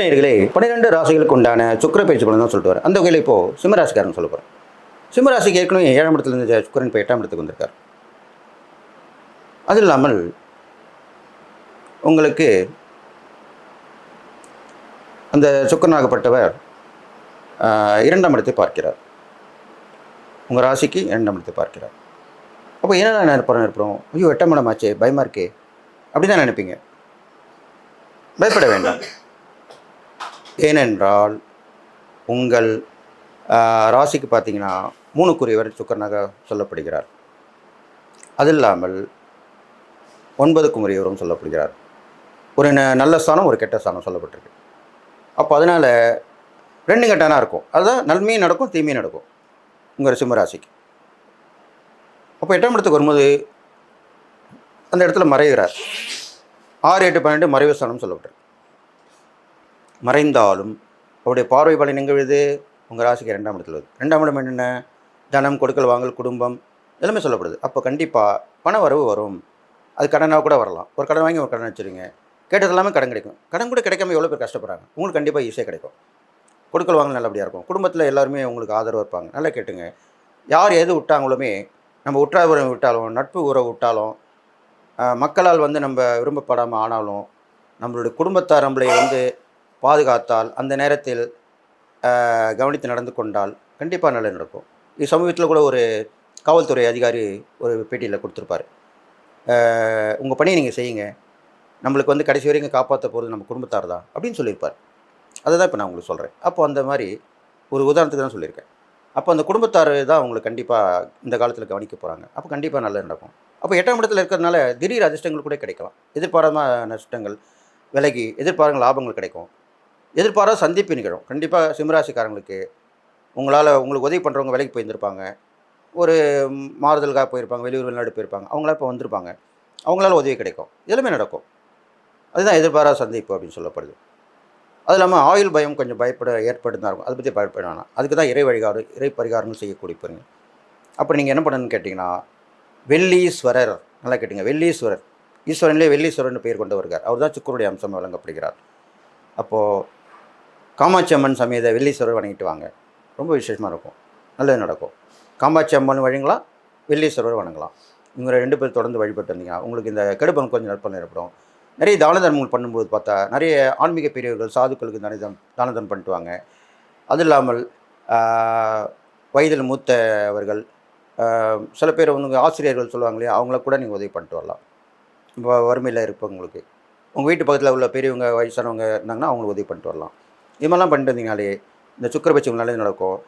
நேர்களே பன்னிரெண்டு ராசிகளுக்கு உண்டான சுக்கர பயிற்சி பலன் தான் சொல்லிட்டு வரேன் அந்த வகையில் இப்போது சிம்மராசிக்காரன் சொல்ல போகிறேன் சிம்மராசிக்கு ஏற்கனவே ஏழாம் இடத்துல இருந்து சுக்கரன் இப்போ எட்டாம் இடத்துக்கு வந்திருக்கார். அது இல்லாமல் உங்களுக்கு அந்த சுக்கரனாகப்பட்டவர் இரண்டாம் இடத்தை பார்க்கிறார். உங்கள் ராசிக்கு இரண்டாம் இடத்தை பார்க்கிறார். அப்போ என்ன நினைப்போம் நினைப்போம் ஐயோ எட்டாம் இடம் ஆச்சே பயமாக இருக்கே. அப்படி தான் நினைப்பீங்க. பயப்பட வேண்டாம். ஏனென்றால் உங்கள் ராசிக்கு பார்த்தீங்கன்னா மூணுக்குரியவர் சுக்கரனாக சொல்லப்படுகிறார். அது இல்லாமல் ஒன்பதுக்கு உரியவரும் சொல்லப்படுகிறார். ஒரு ந- நல்ல ஸ்தானம் ஒரு கெட்ட ஸ்தானம் சொல்லப்பட்டிருக்கு. அப்போ அதனால் ரெண்டு கெட்டானா இருக்கும். அதுதான் நன்மையும் நடக்கும் தீமையும் நடக்கும். உங்கள் சிம்மராசிக்கு அப்போ எட்டாம் இடத்துக்கு வரும்போது அந்த இடத்துல மறைகிறார். ஆறு எட்டு பன்னெண்டு மறைவு ஸ்தானம் சொல்லப்பட்டிருக்கு. மறைந்தாலும் அவருடைய பார்வை பலன் எங்கே விழுது? உங்கள் ராசிக்கு ரெண்டாம் இடத்துல வருது. ரெண்டாம் இடம் என்னென்ன? தனம் கொடுக்கல் வாங்கல் குடும்பம் எல்லாமே சொல்லப்படுது. அப்போ கண்டிப்பாக பண வரவு வரும். அது கடனாக கூட வரலாம். ஒரு கடன் வாங்கி ஒரு கடன் வச்சுருங்க. கேட்டது எல்லாமே கடன் கிடைக்கும். கடன் கூட கிடைக்காம எவ்வளோ பேர் கஷ்டப்படுறாங்க? உங்களுக்கு கண்டிப்பாக ஈஸியாக கிடைக்கும். கொடுக்கல் வாங்கல் நல்லபடியாக இருக்கும். குடும்பத்தில் எல்லாருமே உங்களுக்கு ஆதரவு இருப்பாங்க. நல்லா கேட்டுங்க. யார் எது விட்டாங்களுமே நம்ம உற்றார் விட்டாலும் நட்பு உறவு விட்டாலும் மக்களால் வந்து நம்ம விரும்பப்படாமல் ஆனாலும் நம்மளுடைய குடும்பத்தார் நம்மளை வந்து பாதுகாத்தால் அந்த நேரத்தில் கவனித்து நடந்து கொண்டால் கண்டிப்பாக நல்லது நடக்கும். இது சமீபத்தில் கூட ஒரு காவல்துறை அதிகாரி ஒரு பேட்டியில் கொடுத்துருப்பாரு. உங்கள் பணியை நீங்கள் செய்யுங்க. நம்மளுக்கு வந்து கடைசி வரைக்கும் காப்பாற்ற போகிறது நம்ம குடும்பத்தார் தான். அப்படின்னு சொல்லியிருப்பார். அதை தான் இப்போ நான் உங்களுக்கு சொல்கிறேன் அப்போ அந்த மாதிரி ஒரு உதாரணத்துக்கு தான் சொல்லியிருக்கேன். அப்போ அந்த குடும்பத்தார் தான் அவங்களுக்கு கண்டிப்பாக இந்த காலத்தில் கவனிக்க போகிறாங்க அப்போ கண்டிப்பாக நல்லது நடக்கும். அப்போ எட்டாம் இடத்துல இருக்கிறதுனால திடீர் அதிர்ஷ்டங்கள் கூட கிடைக்கலாம். எதிர்பாராத நஷ்டங்கள் விலகி எதிர்பாராத லாபங்கள் கிடைக்கும். எதிர்பாராத சந்திப்பு நிகழும். கண்டிப்பாக சிம்மராசிக்காரங்களுக்கு உங்களால் உங்களுக்கு உதவி பண்ணுறவங்க வேலைக்கு போயிருந்திருப்பாங்க. ஒரு மாறுதலுக்காக போயிருப்பாங்க வெளியூர் வெளிநாடு போயிருப்பாங்க. அவங்களாம் இப்போ வந்திருப்பாங்க. அவங்களால உதவி கிடைக்கும். எல்லாமே நடக்கும். அதுதான் எதிர்பாராத சந்திப்பு அப்படின்னு சொல்லப்படுது. அது இல்லாமல் ஆயுள் பயம் கொஞ்சம் பயப்பட ஏற்பட்டு தான் இருக்கும். அதை பற்றி பயப்பட வேணாம். அதுக்கு தான் இறை வழிகாடு இறை பரிகாரங்கள் செய்யக்கூடிய பாருங்க அப்போ நீங்கள் என்ன பண்ணணும்னு கேட்டிங்கன்னா வெள்ளீஸ்வரர். நல்லா கேட்டிங்க. வெள்ளீஸ்வரர். ஈஸ்வரன்லேயே வெள்ளீஸ்வரன் பெயர் கொண்டு வருகிறார் அவர் தான் சுக்கருடைய அம்சம் வழங்கப்படுகிறார். அப்போது காமாட்சி அம்மன் சமேத வெள்ளீஸ்வரர் வணங்கிட்டு வாங்க. ரொம்ப விசேஷமாக இருக்கும். நல்லது நடக்கும். காமாட்சி அம்மன் வழிங்களா வெள்ளீஸ்வரர் வணங்கலாம். இவங்க ரெண்டு பேர் தொடர்ந்து வழிபட்டு வந்தீங்கன்னா உங்களுக்கு இந்த கெடுபம் கொஞ்சம் நற்பலன் ஏற்படும். நிறைய தான தர்மங்கள் பண்ணும்போது பார்த்தா நிறைய ஆன்மீக பெரியவர்கள் சாதுக்களுக்கு தான தர்மம் தான தர்மம் பண்ணிட்டு வாங்க. அது இல்லாமல் வயதில் மூத்தவர்கள் சில பேர் வந்து ஆசிரியர்கள் சொல்லுவாங்க இல்லையா அவங்கள கூட நீங்கள் உதவி பண்ணிட்டு வரலாம். இப்போ வறுமையில் இருப்பவங்களுக்கு உங்கள் வீட்டு பக்கத்தில் உள்ள பெரியவங்க வயசானவங்க இருந்தாங்கன்னா அவங்களுக்கு உதவி பண்ணிட்டு வரலாம். இது பண்ணிட்டு வந்தீங்கனாலே இந்த சுக்கரபட்சம் நல்லது நடக்கும்.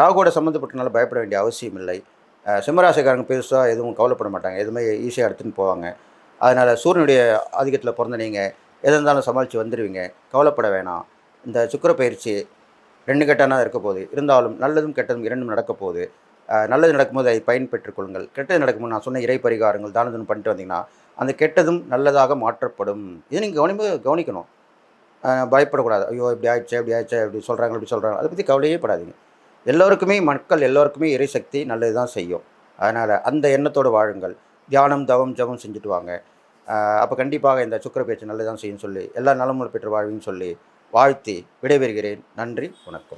ராகுவோட சம்மந்தப்பட்டனால பயப்பட வேண்டிய அவசியம் இல்லை. சிம்மராசிக்காரங்க பெருசாக எதுவும் கவலைப்பட மாட்டாங்க. எதுவுமே ஈஸியாக எடுத்துன்னு போவாங்க. அதனால் சூரியனுடைய ஆதிக்கத்தில் பிறந்த நீங்கள் எது இருந்தாலும் சமாளித்து வந்துடுவீங்க கவலைப்பட வேணாம். இந்த சுக்கிர பயிற்சி ரெண்டு கெட்டானா இருக்க போகுது. இருந்தாலும் நல்லதும் கெட்டதும் இரண்டும் நடக்க போகுது. நல்லது நடக்கும்போது அதை பயன்பெற்றுக் கொள்ளுங்கள். கெட்டது நடக்கும்போது நான் சொன்ன இறை பரிகாரங்கள் தானதுன்னு பண்ணிட்டு வந்தீங்கன்னா அந்த கெட்டதும் நல்லதாக மாற்றப்படும். இதை நீங்கள் கவனிப்பு கவனிக்கணும். பயப்படக்கூடாது. ஐயோ இப்படி ஆயிடுச்சு இப்படி ஆயிடுச்சு இப்படி சொல்கிறாங்க இப்படி சொல்கிறாங்க அதை பற்றி கவலையே படாதீங்க. எல்லோருக்குமே மக்கள் எல்லோருக்குமே இறைசக்தி நல்லது தான் செய்யும். அதனால் அந்த எண்ணத்தோடு வாழுங்கள். தியானம் தவம் ஜபம் செஞ்சுட்டு வாங்க. அப்போ கண்டிப்பாக இந்த சுக்கர பேச்சு நல்லதான் செய்யும் சொல்லி எல்லா நலமுறை பெற்று வாழ்வின்னு சொல்லி வாழ்த்தி விடைபெறுகிறேன். நன்றி வணக்கம்.